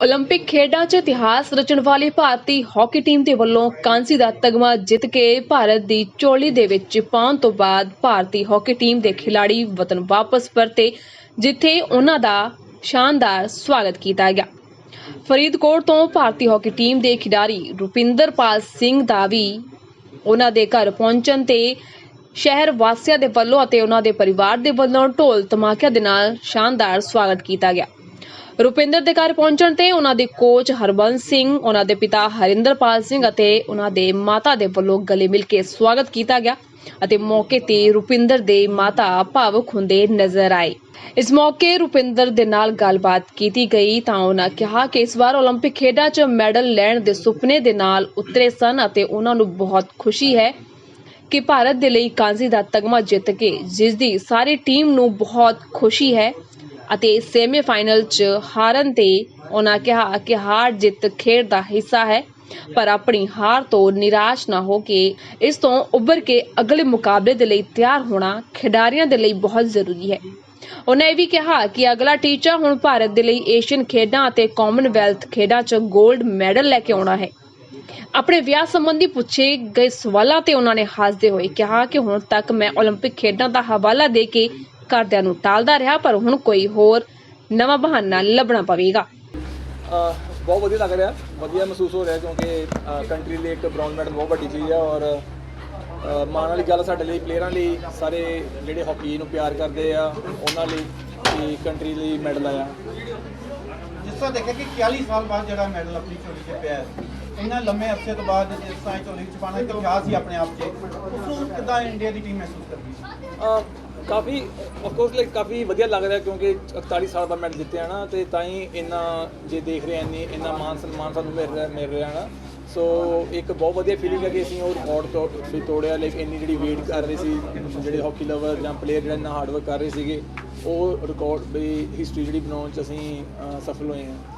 Olympic ਖੇਡਾਂ 'ਚ ਇਤਿਹਾਸ ਰਚਣ ਵਾਲੀ ਭਾਰਤੀ ਹਾਕੀ ਟੀਮ ਦੇ ਵੱਲੋਂ ਕਾਂਸੀ ਦਾ ਤਗਮਾ ਜਿੱਤ ਕੇ ਭਾਰਤ ਦੀ ਝੋਲੀ ਦੇ ਵਿੱਚ ਪਾਉਣ ਤੋਂ ਬਾਅਦ ਭਾਰਤੀ ਹਾਕੀ ਟੀਮ ਦੇ ਖਿਡਾਰੀ ਵਤਨ ਵਾਪਸ ਪਰਤੇ ਜਿੱਥੇ ਉਹਨਾਂ ਦਾ ਸ਼ਾਨਦਾਰ ਸਵਾਗਤ ਕੀਤਾ ਗਿਆ। ਫਰੀਦਕੋਟ ਤੋਂ ਭਾਰਤੀ ਹਾਕੀ ਟੀਮ ਦੇ ਖਿਡਾਰੀ ਰੁਪਿੰਦਰਪਾਲ ਸਿੰਘ ਦਾ ਵੀ ਉਹਨਾਂ ਦੇ ਘਰ ਪਹੁੰਚਣ ਤੇ ਸ਼ਹਿਰ ਵਾਸੀਆਂ ਦੇ ਵੱਲੋਂ ਅਤੇ ਉਹਨਾਂ ਦੇ ਪਰਿਵਾਰ ਦੇ ਵੱਲੋਂ ਢੋਲ ਧਮਾਕਿਆਂ ਦੇ ਨਾਲ ਸ਼ਾਨਦਾਰ ਸਵਾਗਤ ਕੀਤਾ ਗਿਆ। ਰੁਪਿੰਦਰ ਦੇ ਘਰ ਪਹੁੰਚਣ ਤੇ ਉਹਨਾਂ ਦੇ ਕੋਚ ਹਰਬੰਸ ਸਿੰਘ ਉਹਨਾਂ ਦੇ ਪਿਤਾ ਹਰਿੰਦਰਪਾਲ ਸਿੰਘ ਅਤੇ ਉਹਨਾਂ ਦੇ ਮਾਤਾ ਦੇ ਵੱਲੋਂ ਗਲੇ ਮਿਲ ਕੇ ਸਵਾਗਤ ਕੀਤਾ ਗਿਆ ਅਤੇ ਮੌਕੇ ਤੇ ਰੁਪਿੰਦਰ ਦੇ ਮਾਤਾ ਭਾਵੁਕ ਹੁੰਦੇ ਨਜ਼ਰ ਆਏ ਇਸ ਮੌਕੇ ਰੁਪਿੰਦਰ ਦੇ ਨਾਲ ਗੱਲਬਾਤ ਕੀਤੀ ਗਈ ਤਾਂ ਉਹਨਾਂ ਕਿਹਾ ਕਿ ਇਸ ਵਾਰ 올림픽 ਖੇਡਾਂ 'ਚ ਮੈਡਲ ਲੈਣ ਦੇ ਸੁਪਨੇ ਦੇ ਨਾਲ ਉਤਰੇ ਸਨ ਅਤੇ ਉਹਨਾਂ ਨੂੰ ਬਹੁਤ ਖੁਸ਼ੀ ਹੈ ਕਿ ਭਾਰਤ ਦੇ ਲਈ ਕਾਂਸੀ ਦਾ ਤਗਮਾ ਜਿੱਤ ਕੇ ਜਿਸ ਦੀ ਸਾਰੀ ਟੀਮ ਨੂੰ ਬਹੁਤ ਖੁਸ਼ੀ ਹੈ ਅਤੇ ਸੈਮੀਫਾਈਨਲ 'ਚ ਹਾਰਨ 'ਤੇ ਉਨ੍ਹਾਂ ਕਿਹਾ ਕਿ ਹਾਰ ਜਿੱਤ ਖੇਡ ਦਾ ਹਿੱਸਾ ਹੈ, ਪਰ ਆਪਣੀ ਹਾਰ ਤੋਂ ਨਿਰਾਸ਼ ਨਾ ਹੋ ਕੇ ਇਸ ਤੋਂ ਉੱਭਰ ਕੇ ਅਗਲੇ ਮੁਕਾਬਲੇ ਦੇ ਲਈ ਤਿਆਰ ਹੋਣਾ ਖਿਡਾਰੀਆਂ ਦੇ ਲਈ ਬਹੁਤ ਜ਼ਰੂਰੀ ਹੈ। ਉਹਨੇ ਇਹ ਵੀ ਕਿਹਾ ਕਿ ਅਗਲਾ ਟੀਚਾ ਹੁਣ ਭਾਰਤ ਦੇ ਲਈ ਏਸ਼ੀਅਨ ਖੇਡਾਂ ਅਤੇ ਕਾਮਨਵੈਲਥ ਖੇਡਾਂ 'ਚ 골ਡ ਮੈਡਲ ਲੈ ਕੇ ਆਉਣਾ ਹੈ। ਆਪਣੇ ਵਿਆਹ ਸੰਬੰਧੀ ਪੁੱਛੇ ਗਏ ਸਵਾਲਾਂ ਤੇ ਉਹਨਾਂ ਨੇ ਹੱਸਦੇ ਹੋਏ ਕਿਹਾ ਕਿ ਹੁਣ ਤੱਕ ਮੈਂ 올림픽 ਖੇਡਾਂ ਦਾ ਹਵਾਲਾ ਦੇ ਕੇ ਘਰਦਿਆਂ ਨੂੰ ਟਾਲਦਾ ਰਿਹਾ ਪਰ ਹੁਣ ਕੋਈ ਹੋਰ ਨਵਾਂ ਬਹਾਨਾ ਲੱਭਣਾ ਪਵੇਗਾ। ਬਹੁਤ ਵਧੀਆ ਲੱਗ ਰਿਹਾ। ਵਧੀਆ ਮਹਿਸੂਸ ਹੋ ਰਿਹਾ ਕਿਉਂਕਿ ਕੰਟਰੀ ਲਈ ਇੱਕ ਬ੍ਰੌਂਜ਼ ਮੈਡਲ ਬਹੁਤ ਵੱਡੀ ਚੀਜ਼ ਹੈ ਔਰ ਮਾਣ ਵਾਲੀ ਗੱਲ ਸਾਡੇ ਲਈ ਪਲੇਅਰਾਂ ਲਈ ਸਾਰੇ ਜਿਹੜੇ ਹਾਕੀ ਨੂੰ ਪਿਆਰ ਕਰਦੇ ਆ ਉਹਨਾਂ ਲਈ ਕਿ ਕੰਟਰੀ ਲਈ ਮੈਡਲ ਆਇਆ। ਜਿਸ ਤਰ੍ਹਾਂ ਦੇਖਿਆ ਕਿ 41 ਸਾਲ ਬਾਅਦ ਜਿਹੜਾ ਮੈਡਲ ਆਪਣੀ ਝੋਲੀ 'ਚ ਪਿਆ ਹੈ ਇੰਨਾ ਲੰਮੇ ਅਰਸੇ ਤੋਂ ਬਾਅਦ ਜਿਸ ਤਰ੍ਹਾਂ ਝੋਲੀ 'ਚ ਪਾਣਾ ਇੱਕ ਵਿਆਹ ਸੀ ਆਪਣੇ ਆਪ 'ਚ ਉਸ ਨੂੰ ਕਿੱਦਾਂ ਇੰਡੀਆ ਦੀ ਟੀਮ ਮਹਿਸੂਸ ਕਰਦੀ ਕਾਫੀ ਆਫ ਕੋਰਸ ਲਾਈਕ ਕਾਫੀ ਵਧੀਆ ਲੱਗ ਰਿਹਾ ਕਿਉਂਕਿ 41 ਸਾਲ ਦਾ ਮੈਡਲ ਜਿੱਤਿਆ ਨਾ, ਤੇ ਤਾਂ ਹੀ ਇੰਨਾ ਜੇ ਦੇਖ ਰਹੇ ਇੰਨੀ, ਇੰਨਾ ਮਾਨ ਸਨਮਾਨ ਸਾਨੂੰ ਮਿਲ ਰਿਹਾ ਮਿਲ ਰਿਹਾ ਨਾ। ਸੋ ਇੱਕ ਬਹੁਤ ਵਧੀਆ ਫੀਲਿੰਗ ਹੈ ਕਿ ਅਸੀਂ ਉਹ ਰਿਕਾਰਡ ਤੋਂ ਵੀ ਤੋੜਿਆ ਲਾਈਕ ਇੰਨੀ ਜਿਹੜੀ ਵੇਟ ਕਰ ਰਹੇ ਸੀ, ਜਿਹੜੇ ਹਾਕੀ ਲਵਰ ਜਾਂ ਪਲੇਅਰ ਜਿਹੜਾ ਇੰਨਾ ਹਾਰਡ ਵਰਕ ਕਰ ਰਹੇ ਸੀਗੇ, ਉਹ ਰਿਕਾਰਡ ਵੀ ਹਿਸਟਰੀ ਜਿਹੜੀ ਬਣਾਉਣ ਚ ਅਸੀਂ ਸਫਲ ਹੋਏ ਹਾਂ।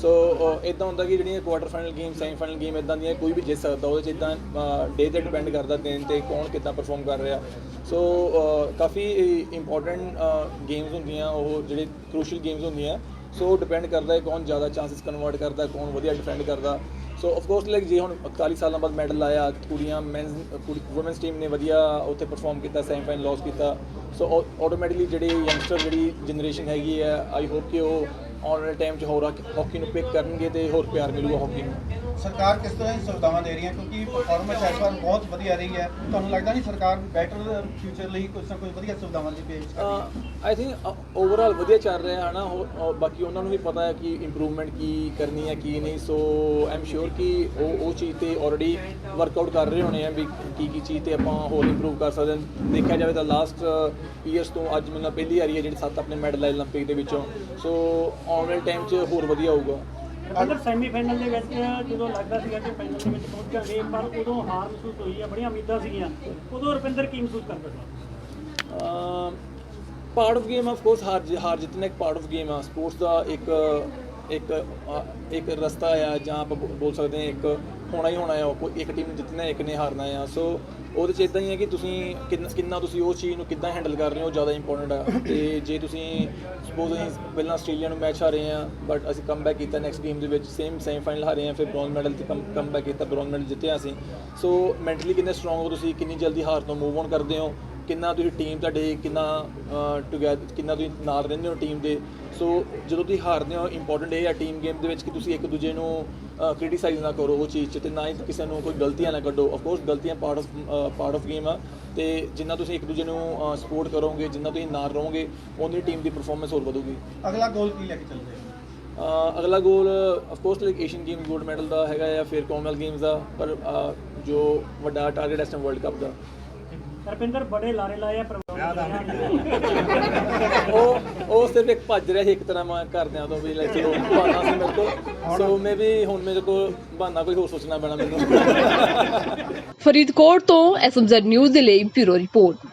ਸੋ ਇਦਾਂ ਹੁੰਦਾ ਕਿ ਜਿਹੜੀਆਂ quarter final game semi final game ਇਦਾਂ ਦੀਆਂ ਕੋਈ ਵੀ ਜਿੱਤ ਸਕਦਾ, ਉਹਦੇ 'ਚ ਇਦਾਂ ਡੇ ਤੇ ਡਿਪੈਂਡ ਕਰਦਾ ਦਿਨ ਤੇ ਕੌਣ ਕਿੱਦਾਂ ਪਰਫਾਰਮ ਕਰ ਰਿਹਾ। ਸੋ ਕਾਫੀ ਇੰਪੋਰਟੈਂਟ ਗੇਮਸ ਹੁੰਦੀਆਂ, ਉਹ ਜਿਹੜੇ ਕ੍ਰੂਸ਼ੀਅਲ ਗੇਮਸ ਹੁੰਦੀਆਂ। ਸੋ ਡਿਪੈਂਡ ਕਰਦਾ ਹੈ ਕੌਣ ਜ਼ਿਆਦਾ ਚਾਂਸਸ ਕਨਵਰਟ ਕਰਦਾ, ਕੌਣ ਵਧੀਆ ਡਿਫੈਂਡ ਕਰਦਾ। ਸੋ ਆਫ ਕੋਰਸ ਲਾਈਕ ਜੇ ਹੁਣ 41 ਸਾਲਾਂ ਬਾਅਦ ਮੈਡਲ ਆਇਆ ਕੁੜੀਆਂ ਮੈਨਸ ਵੂਮਨਸ ਟੀਮ ਨੇ ਵਧੀਆ ਉੱਥੇ ਪਰਫਾਰਮ ਕੀਤਾ ਸੈਮੀ ਫਾਈਨਲ ਲਾਸ ਕੀਤਾ ਸੋ ਆਟੋਮੈਟਿਕਲੀ ਜਿਹੜੀ ਯੰਗਸਟਰ ਜਿਹੜੀ ਜਨਰੇਸ਼ਨ ਹੈਗੀ ਹੈ ਆਈ ਹੋਪ ਕਿ ਉਹ ਆਉਣ ਵਾਲੇ ਟਾਈਮ 'ਚ ਹੋਰ ਹਾਕੀ ਨੂੰ ਪਿਕ ਕਰਨਗੇ ਤੇ ਹੋਰ ਪਿਆਰ ਮਿਲੂਗਾ ਹਾਕੀ ਨੂੰ। ਸਰਕਾਰ ਕਿਸ ਤਰ੍ਹਾਂ ਦੀ ਸੁਵਿਧਾਵਾਂ ਦੇ ਰਹੀ ਹੈ ਕਿਉਂਕਿ ਪਰਫਾਰਮੈਂਸ ਇਸ ਵਾਰ ਬਹੁਤ ਵਧੀਆ ਰਹੀ ਹੈ ਤੁਹਾਨੂੰ ਲੱਗਦਾ ਨਹੀਂ ਸਰਕਾਰ ਬੈਟਰ ਫਿਊਚਰ ਲਈ ਕੁਝ ਨਾ ਕੁਝ ਵਧੀਆ ਸੁਵਿਧਾਵਾਂ ਦੀ ਪੇਸ਼ ਕਰ ਰਹੀ ਹੈ ਆਈ ਥਿੰਕ ਓਵਰਆਲ ਵਧੀਆ ਚੱਲ ਰਿਹਾ ਹੈ ਨਾ ਹੋ- ਔਰ ਬਾਕੀ ਉਹਨਾਂ ਨੂੰ ਵੀ ਪਤਾ ਹੈ ਕਿ ਇੰਪਰੂਵਮੈਂਟ ਕੀ ਕਰਨੀ ਹੈ ਕੀ ਨਹੀਂ ਸੋ ਆਮ ਸ਼ੋਰ ਕਿ ਉਹ ਉਹ ਚੀਜ਼ ਤੇ ਆਲਰੇਡੀ ਵਰਕਆਊਟ ਕਰ ਰਹੇ ਹੋਣੇ ਆ ਵੀ ਕੀ ਕੀ ਚੀਜ਼ ਤੇ ਆਪਾਂ ਹੋਰ ਇੰਪਰੂਵ ਕਰ ਸਕਦੇ ਹਾਂ ਦੇਖਿਆ ਜਾਵੇ ਤਾਂ ਲਾਸਟ ਈਅਰਸ ਤੋਂ ਅੱਜ ਮੈਨੂੰ ਪਹਿਲੀ ਵਾਰੀ ਹੈ ਜਿਹੜੀ ਸੱਤ ਆਪਣੇ ਮੈਡਲ ਆਏ 올림픽 ਦੇ ਵਿੱਚੋਂ ਸੋ ਆਉਣ ਵਾਲੇ ਟਾਈਮ 'ਚ ਹੋਰ ਵਧੀਆ ਹੋਊਗਾ ਅਗਰ ਸੈਮੀਫਾਈਨਲ ਦੇ ਵਿੱਚ, ਜਦੋਂ ਲੱਗਦਾ ਸੀਗਾ ਕਿ ਫਾਈਨਲ ਦੇ ਵਿੱਚ ਪਹੁੰਚਾਂਗੇ ਪਰ ਉਦੋਂ ਹਾਰ ਮਹਿਸੂਸ ਹੋਈ ਆ, ਬੜੀਆਂ ਉਮੀਦਾਂ ਸੀਗੀਆਂ। ਉਦੋਂ ਰੁਪਿੰਦਰ ਕੀ ਮਹਿਸੂਸ ਕਰਦਾ ਸੀ? Part of game of course ਹਾਰ ਹਾਰ ਜਿੱਤਣਾ ਇੱਕ ਪਾਰਟ ਆਫ ਗੇਮ ਆ। ਸਪੋਰਟਸ ਦਾ ਇੱਕ ਇੱਕ ਇੱਕ ਰਸਤਾ ਆ ਜਾਂ ਆਪਾਂ ਬੋ- ਬੋਲ ਸਕਦੇ ਹਾਂ ਇੱਕ ਹੋਣਾ ਹੀ ਹੋਣਾ ਆ ਕੋਈ ਇੱਕ ਟੀਮ ਜਿੱਤਣਾ, ਇੱਕ ਨੇ ਹਾਰਨਾ ਆ। ਸੋ ਉਹਦੇ ਚ ਇਦਾਂ ਹੀ ਹੈ ਕਿ ਤੁਸੀਂ ਕਿੰਨਾ ਕਿੰਨਾ ਤੁਸੀਂ ਉਸ ਚੀਜ਼ ਨੂੰ ਕਿੱਦਾਂ ਹੈਂਡਲ ਕਰ ਰਹੇ ਹੋ ਜ਼ਿਆਦਾ ਇੰਪੋਰਟੈਂਟ ਆ। ਤੇ ਜੇ ਤੁਸੀਂ ਸਪੋਜ਼ ਅਸੀਂ ਪਹਿਲਾਂ ਆਸਟ੍ਰੇਲੀਆ ਨੂੰ ਮੈਚ ਹਾਰੇ ਆ ਬਟ ਅਸੀਂ ਕਮ ਬੈਕ ਕੀਤਾ ਨੈਕਸਟ ਗੇਮ ਦੇ ਵਿੱਚ ਸੇਮ ਸੈਮੀਫਾਈਨਲ ਹਾਰੇ ਆ, ਫਿਰ ਬ੍ਰੌਂਜ਼ ਮੈਡਲ ਤੇ ਕਮ ਬੈਕ ਕੀਤਾ ਬ੍ਰੌਂਜ਼ ਮੈਡਲ ਜਿੱਤਿਆ ਅਸੀਂ। ਸੋ ਮੈਂਟਲੀ ਕਿੰਨੇ ਸਟਰੋਂਗ ਹੋ ਤੁਸੀਂ, ਕਿੰਨੀ ਜਲਦੀ ਹਾਰ ਤੋਂ ਮੂਵ ਔਨ ਕਰਦੇ ਹੋ ਕਿੰਨਾ ਤੁਸੀਂ ਟੀਮ ਤੁਹਾਡੇ ਕਿੰਨਾ ਟੁਗੇਦਰ ਕਿੰਨਾ ਤੁਸੀਂ ਨਾਲ ਰਹਿੰਦੇ ਹੋ ਟੀਮ ਦੇ? ਸੋ ਜਦੋਂ ਤੁਸੀਂ ਹਾਰਦੇ ਹੋ ਇੰਪੋਰਟੈਂਟ ਇਹ ਆ ਟੀਮ ਗੇਮ ਦੇ ਵਿੱਚ ਕਿ ਤੁਸੀਂ ਇੱਕ ਦੂਜੇ ਨੂੰ ਕ੍ਰਿਟਿਸਾਈਜ਼ ਨਾ ਕਰੋ ਉਹ ਚੀਜ਼ 'ਚ ਤੇ ਨਾ ਹੀ ਕਿਸੇ ਨੂੰ ਕੋਈ ਗਲਤੀਆਂ ਨਾ ਕੱਢੋ। ਆਫ ਕੋਰਸ ਗਲਤੀਆਂ part of part of game ਆ ਤੇ ਜਿੰਨਾ ਤੁਸੀਂ ਇੱਕ ਦੂਜੇ ਨੂੰ ਸਪੋਰਟ ਕਰੋਗੇ ਜਿੰਨਾ ਤੁਸੀਂ ਨਾਲ ਰਹੋਗੇ ਉਨੀ ਟੀਮ ਦੀ ਪਰਫਾਰਮੈਂਸ ਹੋਰ ਵਧੂਗੀ। ਅਗਲਾ ਗੋਲ ਕੀ ਲੈ ਕੇ ਚੱਲ ਰਹੇ ਹੋ? ਅਗਲਾ goal of course like Asian game 골ਡ ਮੈਡਲ ਦਾ ਹੈਗਾ ਜਾਂ ਫਿਰ ਕਾਮਨਵੈਲਥ ਗੇਮਸ ਦਾ ਪਰ ਜੋ ਵੱਡਾ ਟਾਰਗੇਟ ਇਸ ਟਾਈਮ ਵਰਲਡ ਕੱਪ ਦਾ। ਰੁਪਿੰਦਰ ਬੜੇ ਲਾਰੇ ਲਾਏ ਆ ਪ੍ਰਭਾਵ ਉਹ ਉਹ ਸਿਰਫ ਇੱਕ ਭੱਜ ਰਿਹਾ ਸੀ ਇੱਕ ਤਰ੍ਹਾਂ ਮੈਂ ਘਰਦਿਆਂ ਤੋਂ ਵੀ ਲੈ ਚਲੋ ਬਹਾਨਾ ਸੀ ਮੇਰੇ ਕੋਲ। ਸੋ ਮੇ ਵੀ ਹੁਣ ਮੇਰੇ ਕੋਲ ਬਹਾਨਾ ਕੋਈ ਹੋਰ ਸੋਚਣਾ ਪੈਣਾ ਮੈਨੂੰ। ਫਰੀਦਕੋਟ ਤੋਂ ਐਸਐਮਜ਼ੈਡ ਨਿਊਜ਼ ਦੇ ਲਈ ਬਿਊਰੋ ਰਿਪੋਰਟ।